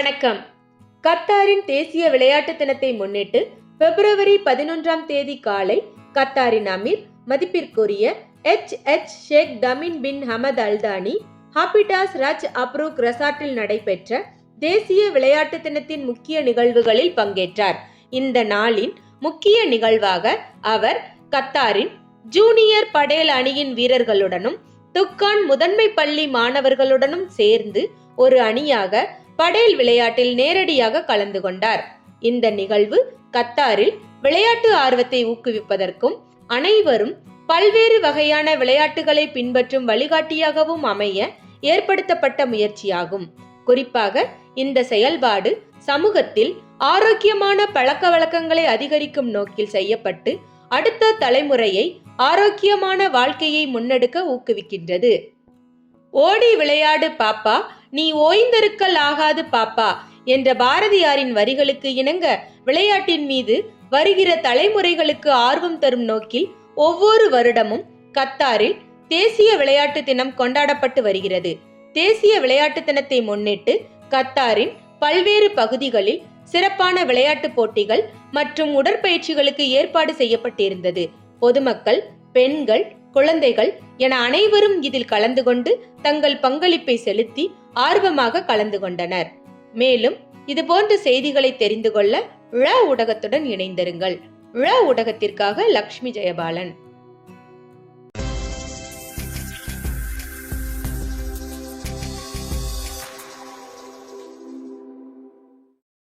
வணக்கம். கத்தாரின் தேசிய விளையாட்டு தினத்தை முன்னிட்டு பிப்ரவரி பதினொன்றாம் தேதி காலை கத்தாரின் அமீர் மதிப்பிற்குரிய H. H. Sheikh Tamim bin Hamad Al Thani ஹாபிடாஸ் ராஜ் அப்ரூக் ரெசார்ட்டில் நடைபெற்ற தேசிய விளையாட்டு தினத்தின் முக்கிய நிகழ்வுகளில் பங்கேற்றார். இந்த நாளின் முக்கிய நிகழ்வாக அவர் கத்தாரின் ஜூனியர் படேல் அணியின் வீரர்களுடனும் துக்கான் முதன்மை பள்ளி மாணவர்களுடனும் சேர்ந்து ஒரு அணியாக படேல் விளையாட்டில் நேரடியாக கலந்து கொண்டார். இந்த நிகழ்வு கத்தாரில் விளையாட்டு ஆர்வத்தை ஊக்குவிப்பதற்கும் அனைவரும் பல்வேறு வகையான விளையாட்டுகளை பின்பற்றும் வழிகாட்டியாகவும் அமைய ஏற்படுத்தப்பட்ட முயற்சியாகும். குறிப்பாக இந்த செயல்பாடு சமூகத்தில் ஆரோக்கியமான பழக்க வழக்கங்களை அதிகரிக்கும் நோக்கில் செய்யப்பட்டு அடுத்த தலைமுறையை ஆரோக்கியமான வாழ்க்கையை முன்னெடுக்க ஊக்குவிக்கின்றது. ஓடி விளையாடு பாப்பா நீ ஓய்ந்திருக்கல் ஆகாது பாப்பா என்ற பாரதியாரின் வரிகளுக்கு இணங்க விளையாட்டின் மீது வருகிற தலைமுறைகளுக்கு ஆர்வம் தரும் நோக்கில் ஒவ்வொரு வருடமும் கத்தாரில் தேசிய விளையாட்டு தினம் கொண்டாடப்பட்டு வருகிறது. தேசிய விளையாட்டு தினத்தை முன்னிட்டு கத்தாரின் பல்வேறு பகுதிகளில் சிறப்பான விளையாட்டு போட்டிகள் மற்றும் உடற்பயிற்சிகளுக்கு ஏற்பாடு செய்யப்பட்டிருந்தது. பொதுமக்கள் பெண்கள் குழந்தைகள் என அனைவரும் இதில் கலந்து கொண்டு தங்கள் பங்களிப்பை செலுத்தி ஆர்வமாக கலந்து கொண்டனர். மேலும் இதுபோன்ற செய்திகளை தெரிந்து கொள்ள ழ ஊடகத்துடன் இணைந்திருங்கள். ழ ஊடகத்திற்காக லக்ஷ்மி ஜெயபாலன்.